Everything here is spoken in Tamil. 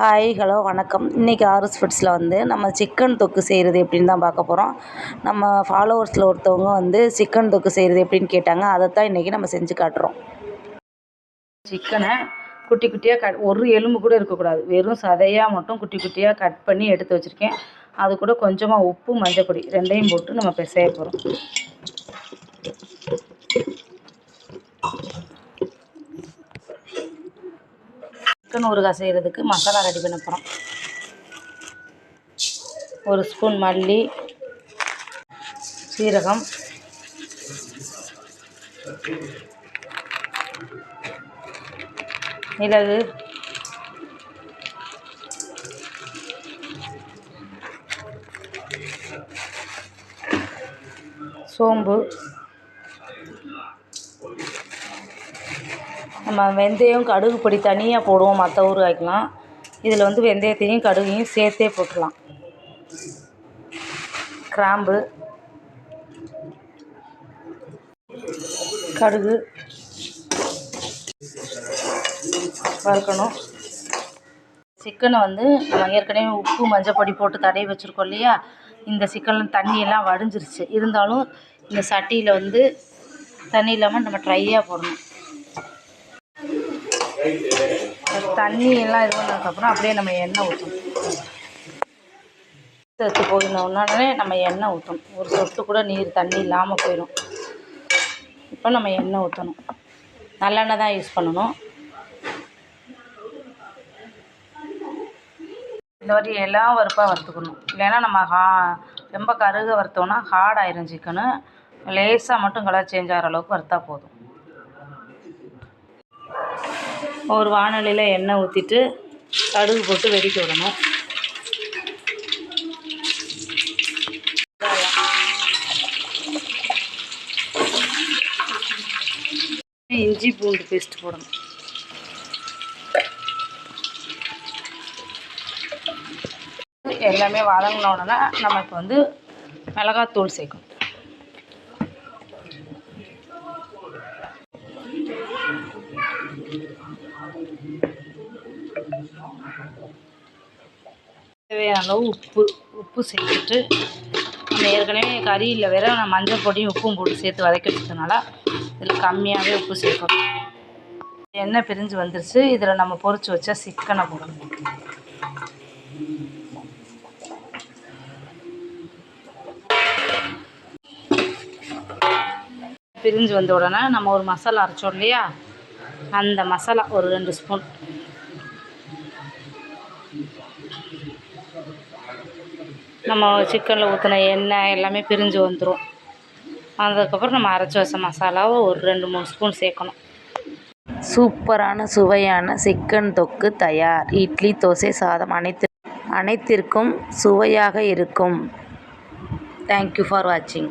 ஹாய் ஹலோ வணக்கம். இன்றைக்கி ஆர்எஸ் ஃபுட்ஸில் வந்து நம்ம சிக்கன் தொக்கு செய்கிறது எப்படின்னு தான் பார்க்க போகிறோம் நம்ம ஃபாலோவர்ஸில் ஒருத்தவங்க வந்து சிக்கன் தொக்கு செய்கிறது எப்படின்னு கேட்டாங்க. அதை தான் இன்றைக்கி நம்ம செஞ்சு காட்டுறோம். சிக்கனை குட்டி குட்டியாக கட் ஒரு எலும்பு கூட இருக்கக்கூடாது. வெறும் சதையாக மட்டும் குட்டி குட்டியாக கட் பண்ணி எடுத்து வச்சுருக்கேன். அது கூட கொஞ்சமாக உப்பு மஞ்சள் பொடி ரெண்டையும் போட்டு நம்ம பிசைய போகிறோம் சிக்கன் ஊறுகாய் செய்கிறதுக்கு மசாலா ரெடி பண்ண போகிறோம் ஒரு ஸ்பூன் மல்லி சீரகம் மிளகு சோம்பு நம்ம வெந்தயம் கடுகு பொடி தனியாக போடுவோம். மற்ற ஊறுகாய்க்கெலாம் இதில் வந்து வெந்தயத்தையும் கடுகையும் சேர்த்தே போட்டுடலாம் கிராம்பு. கடுகு. வறுக்கணும். சிக்கனை வந்து நம்ம ஏற்கனவே உப்பு மஞ்சள் பொடி போட்டு தடவி வச்சுருக்கோம் இல்லையா? இந்த சிக்கனில் தண்ணியெல்லாம் வடிஞ்சிருச்சு. இருந்தாலும் இந்த சட்டியில் வந்து தண்ணி இல்லாமல் நம்ம ட்ரையாக போடணும். தண்ணி எல்லாம் இது பண்ணதுக்கப்புறம் அப்படியே நம்ம எண்ணெய் ஊற்றணும். எடுத்து போயிடணுன்னே நம்ம எண்ணெய் ஊற்றணும். ஒரு சொட்டு கூட நீர் தண்ணி இல்லாமல் போயிடும் இப்போ நம்ம எண்ணெய் ஊற்றணும். நல்லெண்ணெய் தான் யூஸ் பண்ணணும். இந்த மாதிரி எல்லாம் வறுப்பாக வறுத்துக்கணும். இல்லைன்னா நம்ம ஹா ரொம்ப கருக வறுத்தோன்னா ஹார்ட் ஆயிரும் சிக்கனு லேசாக மட்டும் கலர் சேஞ்ச் ஆகிற அளவுக்கு வறுத்தா போதும். ஒரு வானொலியில் எண்ணெய் ஊற்றிட்டு கடுகு போட்டு வெடிக்க விடணும். இஞ்சி பூண்டு பேஸ்ட் போடணும். எல்லாமே வதங்கினோடனே நம்ம இப்போ வந்து மிளகாத்தூள் சேர்க்கணும். தேவையான அளவு உப்பு உப்பு சேர்த்துட்டு நம்ம ஏற்கனவே கறியில் வேற நான் மஞ்சள் பொடியும் உப்பும் போட்டு சேர்த்து வதக்கி வச்சதுனால இதில் கம்மியாகவே உப்பு சேர்க்கணும். எண்ணெய் பிரிஞ்சு வந்துருச்சு. இதில் நம்ம பொறிச்சு வச்சா சிக்கனை போடணும். பிரிஞ்சு வந்த உடனே நம்ம ஒரு மசாலா அரைச்சோம் இல்லையா? அந்த மசாலா ஒரு ரெண்டு ஸ்பூன். நம்ம சிக்கனில் ஊற்றின எண்ணெய் எல்லாமே பிரிஞ்சு வந்துடும் அதுக்கப்புறம் நம்ம அரைச்சி வச்ச மசாலாவை ஒரு ரெண்டு மூணு ஸ்பூன் சேர்க்கணும். சூப்பரான சுவையான சிக்கன் தொக்கு தயார். இட்லி தோசை சாதம் அனைத்து அனைத்திற்கும் சுவையாக இருக்கும். தேங்க்யூ ஃபார் வாட்சிங்